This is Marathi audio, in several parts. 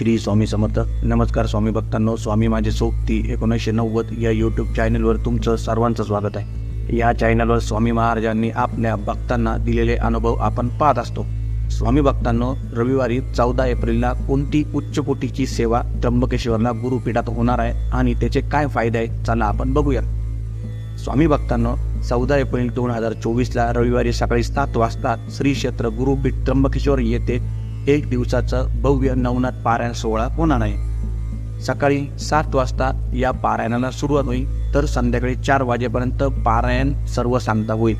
श्री स्वामी समर्थ. नमस्कार स्वामी भक्तांनो स्वामी माझे सोबती एकोणीसशे नव्वद या यूट्यूब चॅनलवर तुमचं सर्वांचं स्वागत आहे. या चॅनलवर स्वामी महाराजांनी आपल्या भक्तांना दिलेले अनुभव आपण पाहत असतो. स्वामी भक्तांनो रविवारी चौदा एप्रिलला कोणती उच्चकोटीची सेवा त्र्यंबकेश्वरला गुरुपीठात होणार आहे आणि त्याचे काय फायदे आहेत चला आपण बघूया. स्वामी भक्तांनो चौदा एप्रिल दोन हजार चोवीसला रविवारी सकाळी सात वाजता श्री क्षेत्र गुरुपीठ त्र्यंबकेश्वर येथे एक दिवसाचं भव्य नवनाथ पारायण सोहळा होणार आहे. सकाळी सात वाजता या पारायणाला सुरुवात होईल तर संध्याकाळी चार वाजेपर्यंत पारायण सर्व सांगता होईल.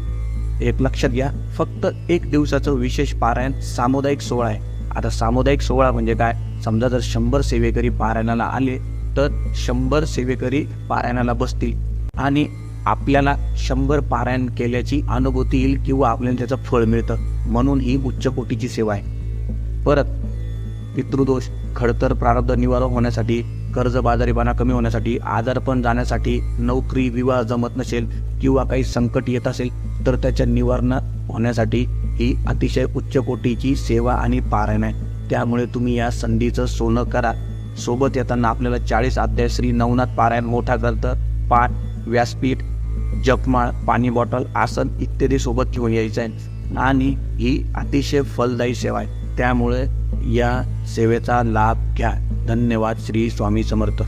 एक लक्षात घ्या फक्त एक दिवसाचं विशेष पारायण सामुदायिक सोहळा आहे. आता सामुदायिक सोहळा म्हणजे काय? समजा जर शंभर सेवेकरी पारायणाला आले तर शंभर सेवेकरी पारायणाला बसतील आणि आपल्याला शंभर पारायण केल्याची अनुभूती येईल किंवा आपल्याला त्याचं फळ मिळतं. म्हणून ही उच्च कोटीची सेवा आहे. परत पितृदोष खडतर प्रारब्ध निवारण होण्यासाठी कर्जबाजारीपणा कमी होण्यासाठी आजारपण जाण्यासाठी नोकरी विवाह जमत नसेल किंवा काही संकट येत असेल तर त्याच्या निवारण होण्यासाठी ही अतिशय उच्च कोटीची सेवा आणि पारायण आहे. त्यामुळे तुम्ही या संधीचं सोनं करा. सोबत येताना आपल्याला चाळीस अध्याय श्री नवनाथ पारायण मोठा ग्रंथ पाठ व्यासपीठ जपमाळ पाणी बॉटल आसन इत्यादी सोबत घेऊन यायचं आहे. आणि ही अतिशय फलदायी सेवा आहे. त्यामुळे या सेवेचा लाभ घ्या. धन्यवाद. श्री स्वामी समर्थ.